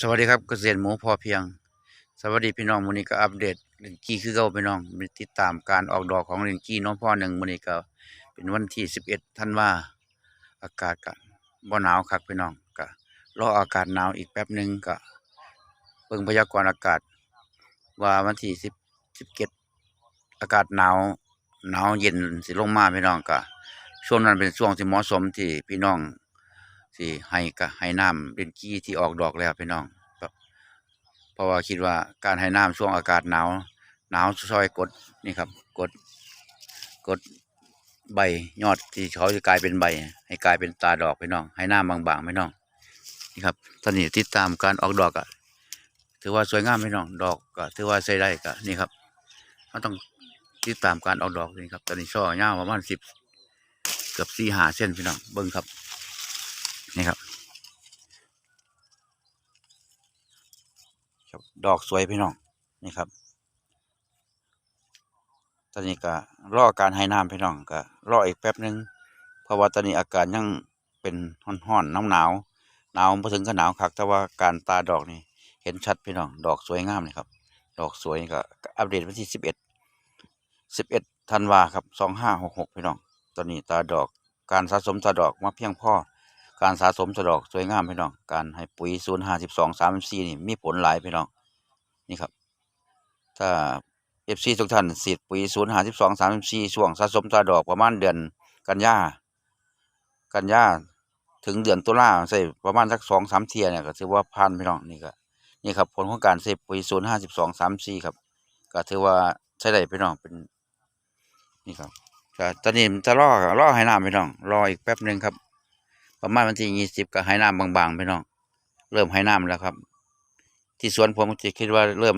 สวัสดีครับเกษตรหมูพอเพียง สวัสดีพี่น้องมื้อนี้ก็อัปเดตเรื่องกี้คือเก่าพี่น้องมีติดตามการออกดอกของเรื่องกี้น้องพ่อหนึ่งมื้อนี้ก็เป็นวันที่11ธันว่าอากาศก็บ่หนาวคักพี่น้องก็รออากาศหนาวอีกแป๊บหนึ่งก็เบิ่งพยากรณ์อากาศ ว่าวันที่10 17อากาศหนาวหนาวเย็นสิลงมาพี่น้องก็ช่วงนั้นเป็นช่วงที่เหมาะสมที่พี่น้อง สิให้ก็ให้น้ำเป็นกี้ที่ออกดอกแล้วพี่น้อง เพราะว่าคิดว่าการให้น้ำช่วงอากาศหนาว หนาวซอยกดนี่ครับ กดกดใบยอดที่เขาจะกลายเป็นใบ ให้กลายเป็นตาดอกพี่น้อง ให้น้ำบางๆพี่น้องนี่ครับตอนนี้ติดตามการออกดอกอะถือว่าสวยงามพี่น้องดอกก็ถือว่าใช้ได้ก็นี่ครับเราต้องติดตามการออกดอกนี่ครับตอนนี้ช่อยาประมาณสิบเกือบสี่หาเส้นพี่น้องเบิ้งครับ นี่ครับครับ ดอกสวยพี่น้อง นี่ครับ ตอนนี้ก็รอการให้น้ำพี่น้องก็รออีกแป๊บหนึง เพราะว่าตอนนี้อากาศยังเป็นร้อนๆหนาว หนาวหนาวมาถึงก็หนาวคัก แต่ว่าการตาดอกนี่เห็นชัดพี่น้อง ดอกสวยงามเลยครับ ดอกสวยก็อัปเดตวันที่สิบเอ็ดสิบเอ็ดธันวาครับสองห้าหกหกพี่น้อง ตอนนี้ตาดอกการสะสมตาดอกมาเพียงพอ การสะสมสะดอกสวยงามพี่น้อง การให้ปุ๋ยศูนย์ห้าสิบสองสามสี่นี่มีผลหลายพี่น้องนี่ครับ ถ้าเอฟซีทุกท่านสีดปุ๋ยศูนย์ห้าสิบสองสามสี่ช่วงสะสมตาดอกประมาณเดือนกันยากันยาถึงเดือนตุลาใส่ประมาณสักสองสามเทียเนี่ยก็ถือว่าผ่านพี่น้องนี่ก็นี่ครับผลของการใส่ปุ๋ยศูนย์ห้าสิบสองสามสี่ครับ ก็ถือว่าใช้ได้พี่น้องเป็นนี่ครับก็ตอนนี้มันจะรอรอให้น้ำพี่น้องรออีกแป๊บหนึ่งครับ ประมาณวันที่ยี่สิบก็ให้น้ำบางๆไปน้อง เริ่มให้น้ำแล้วครับ ที่สวนผมจะคิดว่าเริ่ม